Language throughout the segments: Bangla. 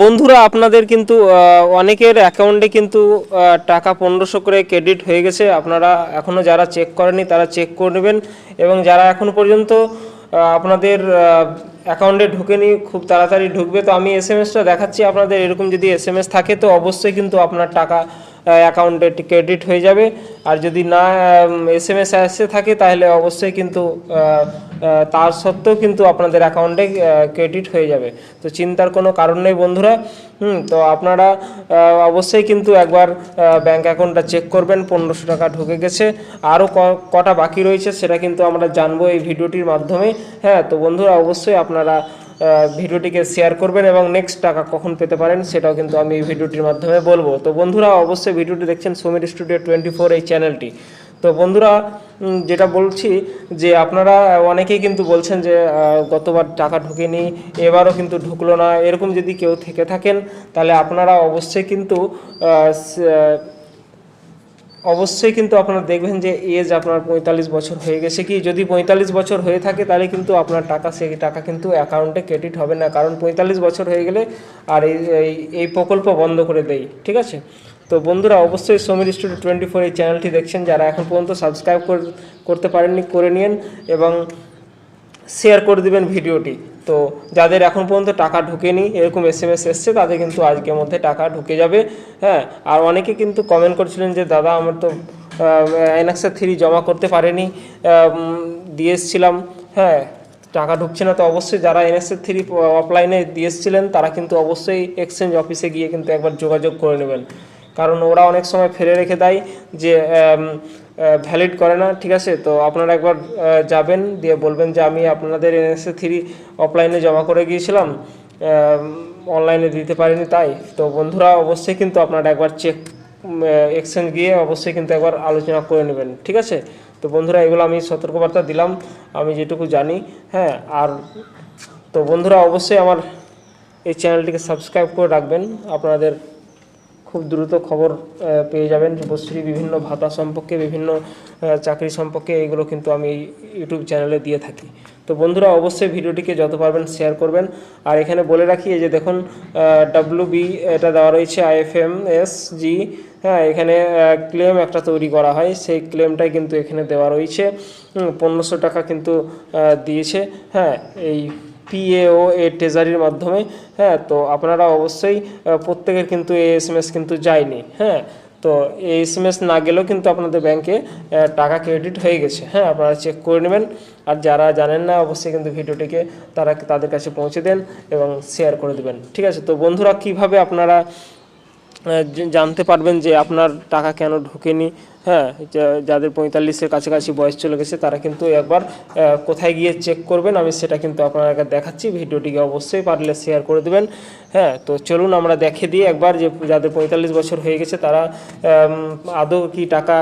বন্ধুরা, আপনাদের কিন্তু অনেকের অ্যাকাউন্টে কিন্তু টাকা পনেরোশো করে ক্রেডিট হয়ে গেছে। আপনারা এখনও যারা চেক করেনি তারা চেক করে নেবেন। এবং যারা এখন পর্যন্ত আপনাদের অ্যাকাউন্টে ঢুকেনি, খুব তাড়াতাড়ি ঢুকবে। তো আমি এস এম এসটা দেখাচ্ছি আপনাদের, এরকম যদি এস এম এস থাকে, তো অবশ্যই কিন্তু আপনার টাকা অ্যাকাউন্টে ক্রেডিট হয়ে যাবে। আর যদি না এস এম এস আসতে থাকে, তাহলে অবশ্যই কিন্তু তার সত্ত্বেও কিন্তু আপনাদের অ্যাকাউন্টে ক্রেডিট হয়ে যাবে। তো চিন্তার কোনো কারণ নেই বন্ধুরা। হুম, তো আপনারা অবশ্যই কিন্তু একবার ব্যাংক অ্যাকাউন্টটা চেক করবেন। পনেরোশো টাকা ঢুকে গেছে। আরও কটা বাকি রয়েছে, সেটা কিন্তু আমরা জানব এই ভিডিওটির মাধ্যমে। হ্যাঁ তো বন্ধুরা, অবশ্যই আপনারা ভিডিওটিকে শেয়ার করবেন এবং নেক্সট টাকা কখন পেতে পারেন সেটাও কিন্তু আমি এই ভিডিওটির মাধ্যমে বলব। তো বন্ধুরা, অবশ্যই ভিডিওটি দেখছেন সমীর স্টুডিও টোয়েন্টি ফোর এই চ্যানেলটি তো বন্ধুরা যেটা বলছি যে আপনারা অনেকেই কিন্তু বলছেন যে গতবার টাকা ঢুকেনি, এবারও কিন্তু ঢুকলো না, এরকম যদি কেউ থেকে থাকেন, তাহলে আপনারা অবশ্যই কিন্তু অবশ্যই কিন্তু আপনারা দেখবেন যে এজ আপনার পঁয়তাল্লিশ বছর হয়ে গেছে কি? যদি পঁয়তাল্লিশ বছর হয়ে থাকে তাহলে কিন্তু আপনার টাকা, সেই টাকা কিন্তু অ্যাকাউন্টে ক্রেডিট হবে না। কারণ পঁয়তাল্লিশ বছর হয়ে গেলে আর এই, এই- প্রকল্প বন্ধ করে দেয় ঠিক আছে? তো বন্ধুরা, অবশ্যই সমীর স্টুডিও টোয়েন্টি ফোর এই চ্যানেলটি দেখছেন। যারা এখন পর্যন্ত সাবস্ক্রাইব করতে পারেননি, করে নিন এবং শেয়ার করে দিবেন ভিডিওটি। তো যাদের এখন পর্যন্ত টাকা ঢুকেনি, এরকম এস এম এস এসছে, তাদের কিন্তু আজকের মধ্যে টাকা ঢুকে যাবে। হ্যাঁ আর অনেকে কিন্তু কমেন্ট করছিলেন যে, দাদা, আমার তো আইনাক্সা থ্রি জমা করতে পারেনি দিয়ে এসছিলাম। হ্যাঁ টাকা ঢুকছে না তো অবশ্যই যারা এনএসএ থ্রি অফলাইনে দিয়ে এসছিলেন, তারা কিন্তু অবশ্যই এক্সচেঞ্জ অফিসে গিয়ে কিন্তু একবার যোগাযোগ করে নেবেন। কারণ ওরা অনেক সময় ফেলে রেখে দেয় যে ভ্যালিড করে না, ঠিক আছে? তো আপনারা একবার যাবেন, দিয়ে বলবেন যে, আমি আপনাদের এনএসএ থ্রি অফলাইনে জমা করে গিয়েছিলাম অনলাইনে দিতে পারিনি তাই। তো বন্ধুরা, অবশ্যই কিন্তু আপনারা একবার চেক এক্সচেঞ্জ গিয়ে অবশ্যই কিন্তু একবার আলোচনা করে নেবেন, ঠিক আছে? তো বন্ধুরা, এগুলো আমি সতর্কবার্তা দিলাম, আমি যেটুকু জানি হ্যাঁ? আর তো বন্ধুরা, অবশ্যই আমার এই চ্যানেলটিকে সাবস্ক্রাইব করে রাখবেন, আপনাদের খুব দ্রুত খবর পেয়ে যাবেন। যুবশ্রী বিভিন্ন ভাতা সম্পর্কে, বিভিন্ন চাকরি সম্পর্কে এগুলো কিন্তু আমি ইউটিউব চ্যানেলে দিয়ে থাকি। তো বন্ধুরা, অবশ্যই ভিডিওটিকে যত পারবেন শেয়ার করবেন। আর এখানে বলে রাখি, এই যে দেখুন ডাব্লু বি এটা দেওয়া রয়েছে আইএফএম এস জি হ্যাঁ এখানে ক্লেম একটা তৈরি করা হয়। সেই ক্লেমটাই কিন্তু এখানে দেওয়া রয়েছে। পনেরোশো টাকা কিন্তু দিয়েছে। হ্যাঁ এই পিএও এ ট্রেজারির মাধ্যমে হ্যাঁ তো আপনারা অবশ্যই প্রত্যেকের কিন্তু এই এস এম এস কিন্তু যায়নি হ্যাঁ তো এই এস এম এস না গেলেও কিন্তু আপনাদের ব্যাংকে টাকা ক্রেডিট হয়ে গেছে হ্যাঁ আপনারা চেক করে নেবেন। আর যারা জানেন না, অবশ্যই কিন্তু ভিডিওটিকে তারা, তাদের কাছে পৌঁছে দেন এবং শেয়ার করে দেবেন, ঠিক আছে? তো বন্ধুরা, কীভাবে আপনারা জানতে পারবেন যে আপনার টাকা কেন ঢোকেনি। হ্যাঁ যাদের পঁয়তাল্লিশের কাছাকাছি বয়স চলে গেছে, তারা কিন্তু একবার কোথায় গিয়ে চেক করবেন। আমি সেটা কিন্তু আপনাকে দেখাচ্ছি। ভিডিওটিকে অবশ্যই পারলে শেয়ার করে দেবেন। হ্যাঁ তো চলুন আমরা দেখে দিই একবার যে যাদের পঁয়তাল্লিশ বছর হয়ে গেছে, তারা আদৌ কি টাকা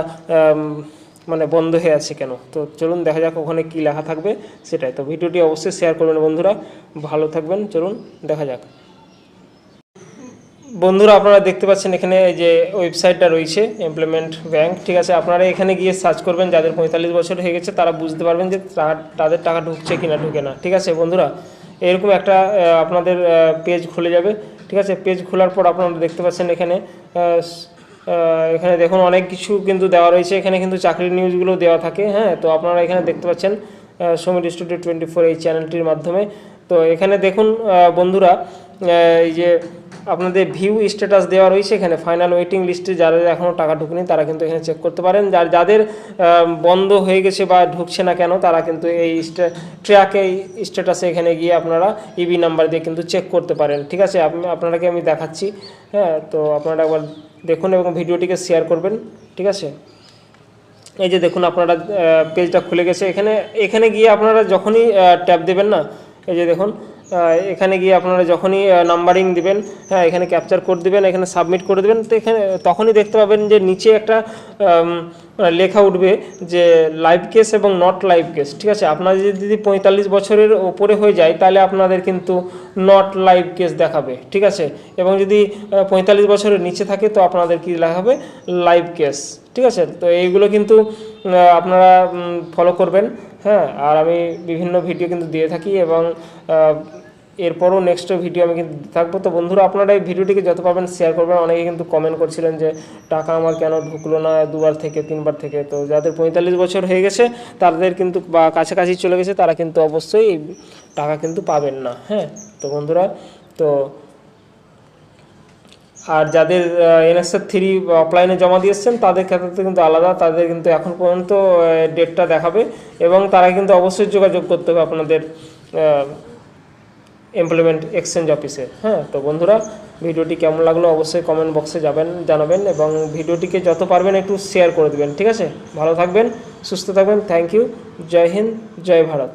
মানে বন্ধ হয়ে আছে কেন? তো চলুন দেখা যাক ওখানে কি লেখা থাকবে সেটাই। তো ভিডিওটি অবশ্যই শেয়ার করবেন বন্ধুরা। ভালো থাকবেন। চলুন দেখা যাক। বন্ধুরা, আপনারা দেখতে পাচ্ছেন এখানে যে ওয়েবসাইটটা রয়েছে, এমপ্লয়মেন্ট ব্যাংক, ঠিক আছে? আপনারা এখানে গিয়ে সার্চ করবেন, যাদের পঁয়তাল্লিশ বছর হয়ে গেছে, তারা বুঝতে পারবেন যে তাদের টাকা ঢুকছে কিনা, ঢুকে না, ঠিক আছে বন্ধুরা? এরকম একটা আপনাদের পেজ খুলে যাবে, ঠিক আছে? পেজ খোলার পর আপনারা দেখতে পাচ্ছেন এখানে এখানে দেখুন অনেক কিছু কিন্তু দেওয়া রয়েছে, এখানে কিন্তু চাকরির নিউজগুলো দেওয়া থাকে হ্যাঁ? তো আপনারা এখানে দেখতে পাচ্ছেন সমীর স্টুডিও টোয়েন্টি ফোর এই চ্যানেলটির মাধ্যমে, তো এখানে দেখুন বন্ধুরা এই যে আপনাদের ভিউ স্ট্যাটাস দেওয়া রয়েছে এখানে ফাইনাল ওয়েটিং লিস্টে যারা এখনও টাকা ঢুকেনি তারা কিন্তু এখানে চেক করতে পারেন। যার, যাদের বন্ধ হয়ে গেছে বা ঢুকছে না কেন তারা কিন্তু এই ট্র্যাকে স্ট্যাটাসে এখানে গিয়ে আপনারা ইবি নাম্বার দিয়ে কিন্তু চেক করতে পারেন। ঠিক আছে? আপনি আপনারাকে আমি দেখাচ্ছি। হ্যাঁ তো আপনারা একবার দেখুন এবং ভিডিওটিকে শেয়ার করবেন। ঠিক আছে? এই যে দেখুন আপনারা পেজটা খুলে গেছে। এখানে এখানে গিয়ে আপনারা যখনই ট্যাপ দেবেন না, এই যে দেখুন এখানে গিয়ে আপনারা যখনই নাম্বারিং দিবেন হ্যাঁ এখানে ক্যাপচার কোড দিবেন, এখানে সাবমিট করে দেবেন, তো এখানে, তখনই দেখতে পাবেন যে নিচে একটা লেখা উঠবে যে লাইভ কেস এবং নট লাইভ কেস ঠিক আছে? আপনাদের যদি পঁয়তাল্লিশ বছরের ওপরে হয়ে যায়, তাহলে আপনাদের কিন্তু নট লাইভ কেস দেখাবে, ঠিক আছে? এবং যদি পঁয়তাল্লিশ বছরের নিচে থাকে, তো আপনাদের কি দেখাবে? লাইভ কেস ঠিক আছে? তো এইগুলো কিন্তু আপনারা ফলো করবেন হ্যাঁ? আর আমি বিভিন্ন ভিডিও কিন্তু দিয়ে থাকি এবং এরপরও নেক্সট ভিডিও আমি কিন্তু থাকব। তো বন্ধুরা, আপনারা এই ভিডিওটিকে যত পাবেন শেয়ার করবেন। অনেকে কিন্তু কমেন্ট করছিলেন যে, টাকা আমার কেন ঢুকলো না দুবার থেকে, তিনবার থেকে? তো যাদের পঁয়তাল্লিশ বছর হয়ে গেছে, তাদের কিন্তু বা কাছাকাছি চলে গেছে, তারা কিন্তু অবশ্যই টাকা কিন্তু পাবেন না হ্যাঁ? তো বন্ধুরা, তো আর যাদের এনএসএর থ্রি অফলাইনে জমা দিয়েছেন তাদের ক্ষেত্রে কিন্তু আলাদা, তাদের কিন্তু এখন পর্যন্ত ডেটটা দেখাবে এবং তারা কিন্তু অবশ্যই যোগাযোগ করতে হবে আপনাদের এমপ্লয়মেন্ট এক্সচেঞ্জ অফিসে হ্যাঁ তো বন্ধুরা, ভিডিওটি কেমন লাগল অবশ্যই কমেন্ট বক্সে যাবেন, জানাবেন এবং ভিডিওটিকে যত পারবেন একটু শেয়ার করে দেবেন, ঠিক আছে? ভালো থাকবেন, সুস্থ থাকবেন থ্যাংক ইউ জয় হিন্দ, জয় ভারত।